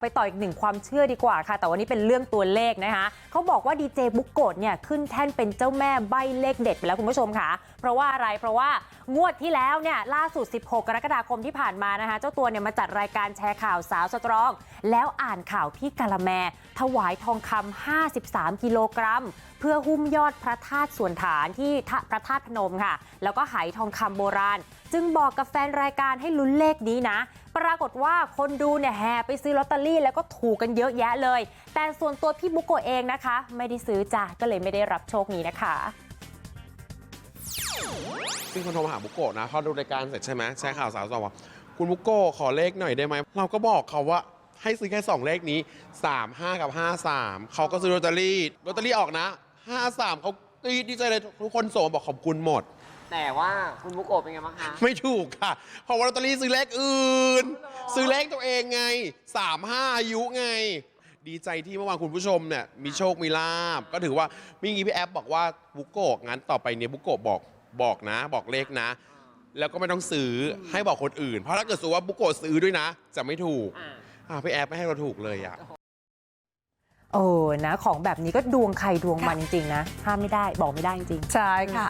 ไปต่ออีกหนึ่งความเชื่อดีกว่าค่ะ แต่วันนี้เป็นเรื่องตัวเลขนะคะเขาบอกว่าดีเจบุกโกะเนี่ยขึ้นแท่นเป็นเจ้าแม่ใบเลขเด็ดไปแล้วคุณผู้ชมค่ะ เพราะว่าอะไรเพราะว่างวดที่แล้วเนี่ยล่าสุด 16 กรกฎาคมที่ผ่านมานะคะ เจ้าตัวเนี่ยมาจัดรายการแชร์ข่าวสาวสตรอง แล้วอ่านข่าวพี่กาละแม ถวายทองคำ53 กิโลกรัม เพื่อหุ้มยอดพระธาตุส่วนฐานที่พระธาตุพนมค่ะ แล้วก็ไหทองคำโบราณ จึงบอกกับแฟนรายการให้ลุ้นเลขนี้นะ ปรากฏว่าคนดูเนี่ยแห่ไปซื้อลอตเตอรี่แล้วก็ถูกกันเยอะแยะเลย แต่ส่วนตัวพี่บุกโกะเองนะคะ ไม่ได้ซื้อจ้ะก็เลยไม่ได้รับโชคนี้นะคะมีคนโทรมาหาบุโกะนะพอดูรายการเสร็จใช่ไหมแชร์ข่าวสาวสองว่าคุณบุโกะขอเลขหน่อยได้ไหมเราก็บอกเขาว่าให้ซื้อแค่ 2 เลขนี้ 3 5 กับ 5 3 เขาก็ซื้อลอตเตอรี่ลอตเตอรี่ออกนะ 5 3 เขากรีดดีใจเลยทุกคนโสมบอกขอบคุณหมด แต่ว่าคุณบุโกะเป็นไงบ้างคะ ไม่ถูกค่ะ เพราะว่าลอตเตอรี่ซื้อเลขอื่น ซื้อเลขตัวเองไง 3 5 อายุไง ดีใจที่เมื่อวานคุณผู้ชมเนี่ยมีโชคมีลาบ ก็ถือว่ามีงี้พี่แอฟบอกว่าบุโกะงั้นต่อไปเนี่ยบุโกะบอกบอกนะ บอกเลขนะ แล้วก็ไม่ต้องซื้อให้บอกคนอื่น เพราะถ้าเกิดสมมุติว่าบุโกะซื้อด้วยนะ จะไม่ถูกอ่าอ่าพี่แอฟไม่ให้เราถูกเลยอะโอ้นะ ของแบบนี้ก็ดวงใครดวงมันจริงๆนะห้ามไม่ได้บอกไม่ได้จริงๆ ใช่ค่ะ